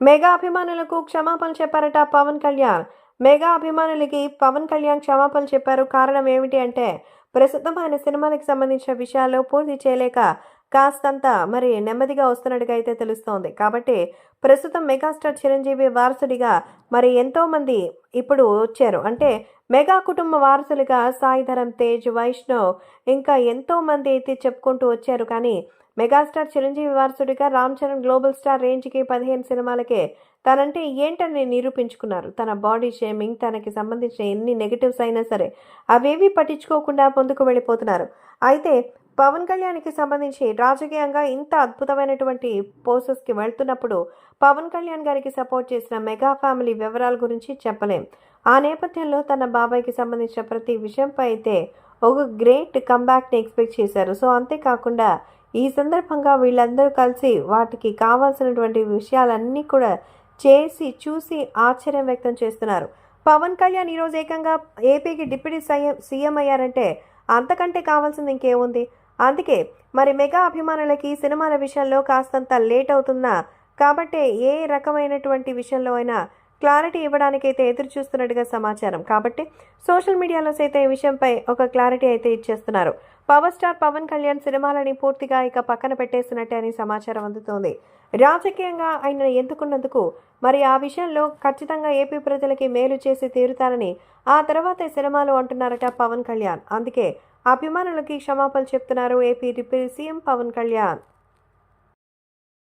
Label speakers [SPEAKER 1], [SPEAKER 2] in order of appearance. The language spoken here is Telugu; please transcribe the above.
[SPEAKER 1] మెగా అభిమానులకు క్షమాపణ చెప్పారట పవన్ కళ్యాణ్. మెగా అభిమానులకి పవన్ కళ్యాణ్ క్షమాపణ చెప్పారు కారణం ఏమిటి అంటే ప్రస్తుతం ఆయన సినిమాలకు సంబంధించిన విషయాల్లో పూర్తి చేయలేక కాస్తంత మరి నెమ్మదిగా వస్తున్నట్టుగా అయితే తెలుస్తోంది. కాబట్టి ప్రస్తుతం మెగాస్టార్ చిరంజీవి వారసుడిగా మరి ఎంతోమంది ఇప్పుడు వచ్చారు. అంటే మెగా కుటుంబ వారసులుగా సాయిధరం తేజ్ వైష్ణవ్ ఇంకా ఎంతో మంది అయితే చెప్పుకుంటూ వచ్చారు. కానీ మెగాస్టార్ చిరంజీవి వారసుడిగా రామ్ చరణ్ గ్లోబల్ స్టార్ రేంజ్కి పదిహేను సినిమాలకే తనంటే ఏంటని నిరూపించుకున్నారు. తన బాడీ షేమింగ్ తనకి సంబంధించిన ఎన్ని నెగటివ్స్ అయినా సరే అవేవి పట్టించుకోకుండా ముందుకు వెళ్ళిపోతున్నారు. అయితే పవన్ కళ్యాణ్కి సంబంధించి రాజకీయంగా ఇంత అద్భుతమైనటువంటి పోసెస్కి వెళ్తున్నప్పుడు పవన్ కళ్యాణ్ గారికి సపోర్ట్ చేసిన మెగా ఫ్యామిలీ వివరాల గురించి చెప్పలేం. ఆ నేపథ్యంలో తన బాబాయ్కి సంబంధించిన ప్రతి విషయంపై అయితే ఒక గ్రేట్ కంబ్యాక్ని ఎక్స్పెక్ట్ చేశారు. సో అంతేకాకుండా ఈ సందర్భంగా వీళ్ళందరూ కలిసి వాటికి కావాల్సినటువంటి విషయాలన్నీ కూడా చేసి చూసి ఆశ్చర్యం వ్యక్తం చేస్తున్నారు. పవన్ కళ్యాణ్ ఈరోజు ఏకంగా ఏపీకి డిప్యూటీ సీఎం సీఎం అయ్యారంటే అంతకంటే కావాల్సింది ఇంకేముంది? అందుకే మరి మెగా అభిమానులకి సినిమాల విషయంలో కాస్తంత లేట్ అవుతున్నా కాబట్టి ఏ రకమైనటువంటి విషయంలో అయినా క్లారిటీ ఇవ్వడానికైతే ఎదురు చూస్తున్నట్టుగా సమాచారం. కాబట్టి సోషల్ మీడియాలో సైతం ఈ విషయంపై ఒక క్లారిటీ అయితే ఇచ్చేస్తున్నారు. పవర్ స్టార్ పవన్ కళ్యాణ్ సినిమాలని పూర్తిగా ఇక పక్కన పెట్టేస్తున్నట్టే అని సమాచారం అందుతోంది. రాజకీయంగా ఆయన ఎందుకున్నందుకు మరి ఆ విషయంలో ఖచ్చితంగా ఏపీ ప్రజలకి మేలు చేసి తీరుతారని ఆ తర్వాత సినిమాలు అంటున్నారట పవన్ కళ్యాణ్. అందుకే అభిమానులకి క్షమాపణలు చెప్తున్నారు AP deputy CM Pawan Kalyan.